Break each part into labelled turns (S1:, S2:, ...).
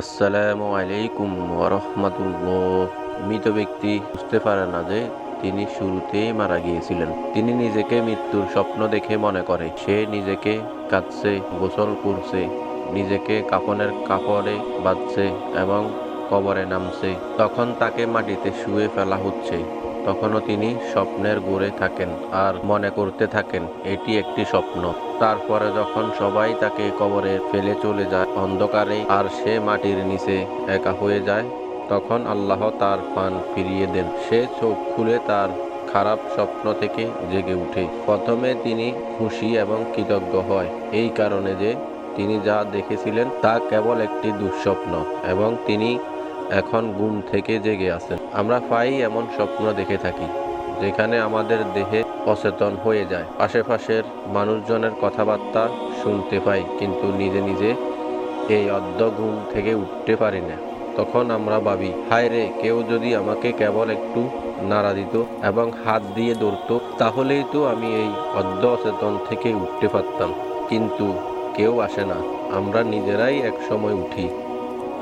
S1: আসসালামু আলাইকুম ওরহমতুল্লাহ মৃত ব্যক্তি বুঝতে পারে না যে তিনি শুরুতেই মারা গিয়েছিলেন। তিনি নিজেকে মৃত্যুর স্বপ্ন দেখে মনে করে। সে নিজেকে কাঁদছে, গোসল করছে, নিজেকে কাফনের কাপড়ে বাঁধছে এবং কবরে নামছে। তখন তাকে মাটিতে শুয়ে ফেলা হচ্ছে। তখনও তিনি স্বপ্নের গোরে থাকেন আর মনে করতে থাকেন, এটি একটি স্বপ্ন। তারপরে যখন সবাই তাকে কবরে ফেলে চলে যায় অন্ধকারে আর সে মাটির নিচে একা হয়ে যায়, তখন আল্লাহ তার পান ফিরিয়ে দেন। সে চোখ খুলে তার খারাপ স্বপ্ন থেকে জেগে উঠে প্রথমে তিনি খুশি এবং কৃতজ্ঞ হয়, এই কারণে যে তিনি যা দেখেছিলেন তা কেবল একটি দুঃস্বপ্ন এবং তিনি এখন ঘুম থেকে জেগে আছেন। আমরা প্রায়ই এমন স্বপ্ন দেখে থাকি, যেখানে আমাদের দেহে অচেতন হয়ে যায়। আশেপাশের মানুষজনের কথাবার্তা শুনতে পাই, কিন্তু নিজে নিজে এই অর্ধ ঘুম থেকে উঠতে পারি না। তখন আমরা ভাবি, হায় রে, কেউ যদি আমাকে কেবল একটু নাড়া দিত এবং হাত দিয়ে ধরতো, তাহলেই তো আমি এই অর্ধ অচেতন থেকে উঠতে পারতাম। কিন্তু কেউ আসে না। আমরা নিজেরাই এক সময় উঠি।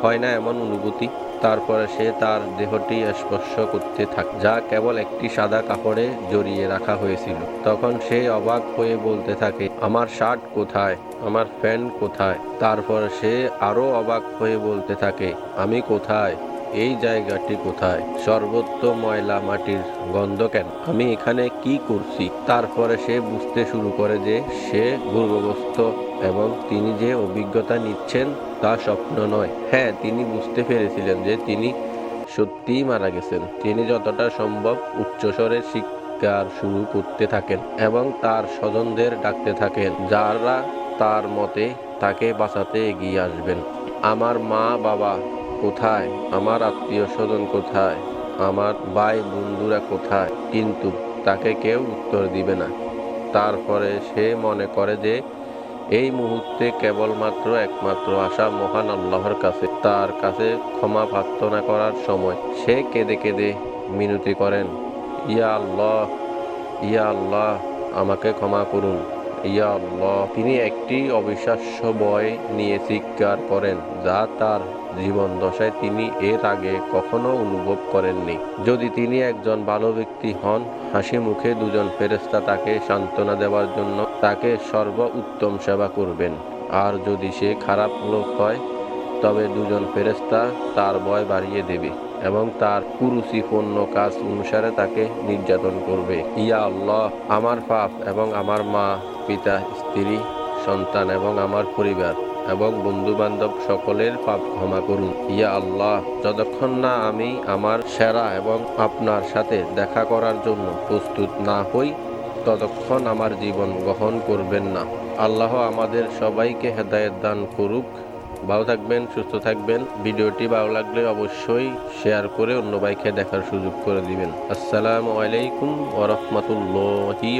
S1: হয় না এমন অনুভূতি? তারপরে সে তার দেহটি স্পর্শ করতে থাকে, যা কেবল একটি সাদা কাপড়ে জড়িয়ে রাখা হয়েছিল। তখন সে অবাক হয়ে বলতে থাকে, আমার শার্ট কোথায়? আমার প্যান্ট কোথায়? তারপর সে আরও অবাক হয়ে বলতে থাকে, আমি কোথায়? এই জায়গাটি কোথায়? সর্বত্র ময়লা মাটির গন্ধ কেন? আমি এখানে কি করছি? তারপরে সে বুঝতে শুরু করে যে সে পূর্বগ্রস্ত এবং তিনি যে অভিজ্ঞতা নিচ্ছেন তা স্বপ্ন নয়। হ্যাঁ তিনি বুঝতে পেরেছিলেন যে তিনি সত্যিই মারা গেছেন। তিনি যতটা সম্ভব উচ্চস্বরে শিকার শুরু করতে থাকেন এবং তার স্বজনদের ডাকতে থাকেন, যারা তার মতে তাকে বাঁচাতে এগিয়ে আসবেন। আমার মা বাবা কোথায়? আমার আত্মীয় স্বজন কোথায়? আমার ভাই বন্ধুরা কোথায়? কিন্তু তাকে কেউ উত্তর দিবে না। তারপরে সে মনে করে যে, এই মুহূর্তে কেবলমাত্র একমাত্র আশা মহান আল্লাহর কাছে। তার কাছে ক্ষমা প্রার্থনা করার সময় সে কেঁদে কেঁদে মিনতি করেন, ইয়া আল্লাহ ইয়া আল্লাহ, আমাকে ক্ষমা করুন। ইয়া আল্লাহ তিনি একটি অবিশ্বাস্য ভয় নিয়ে চিৎকার করেন, যা তার জীবন দশায় তিনি এর আগে কখনো অনুভব করেননি। যদি তিনি একজন ভালো ব্যক্তি হন, হাসি মুখে দুজন ফেরেস্তা তাকে সান্ত্বনা দেওয়ার জন্য তাকে সর্ব উত্তম সেবা করবেন। আর যদি সে খারাপ লোক হয়, তবে দুজন ফেরেস্তা তার ভয় বাড়িয়ে দেবে এবং তার কুরুচিপূর্ণ কাজ অনুসারে তাকে নির্যাতন করবে। ইয়া আল্লাহ আমার পাপ এবং আমার মা পিতা, স্ত্রী, সন্তান এবং আমার পরিবার এবং বন্ধু বান্ধব সকলের পাপ ক্ষমা করুন। ইয়া আল্লাহ, যতক্ষণ না আমি আমার সেরা এবং আপনার সাথে দেখা করার জন্য প্রস্তুত না হই, ততক্ষণ আমার জীবন গ্রহণ করবেন না। আল্লাহ আমাদের সবাইকে হেদায়েত দান করুক। ভালো থাকবেন, সুস্থ থাকবেন। ভিডিওটি ভালো লাগলে অবশ্যই শেয়ার করে অন্য বাইকে দেখার সুযোগ করে দিবেন। আসসালামু আলাইকুম ওরহমতুল্লাহি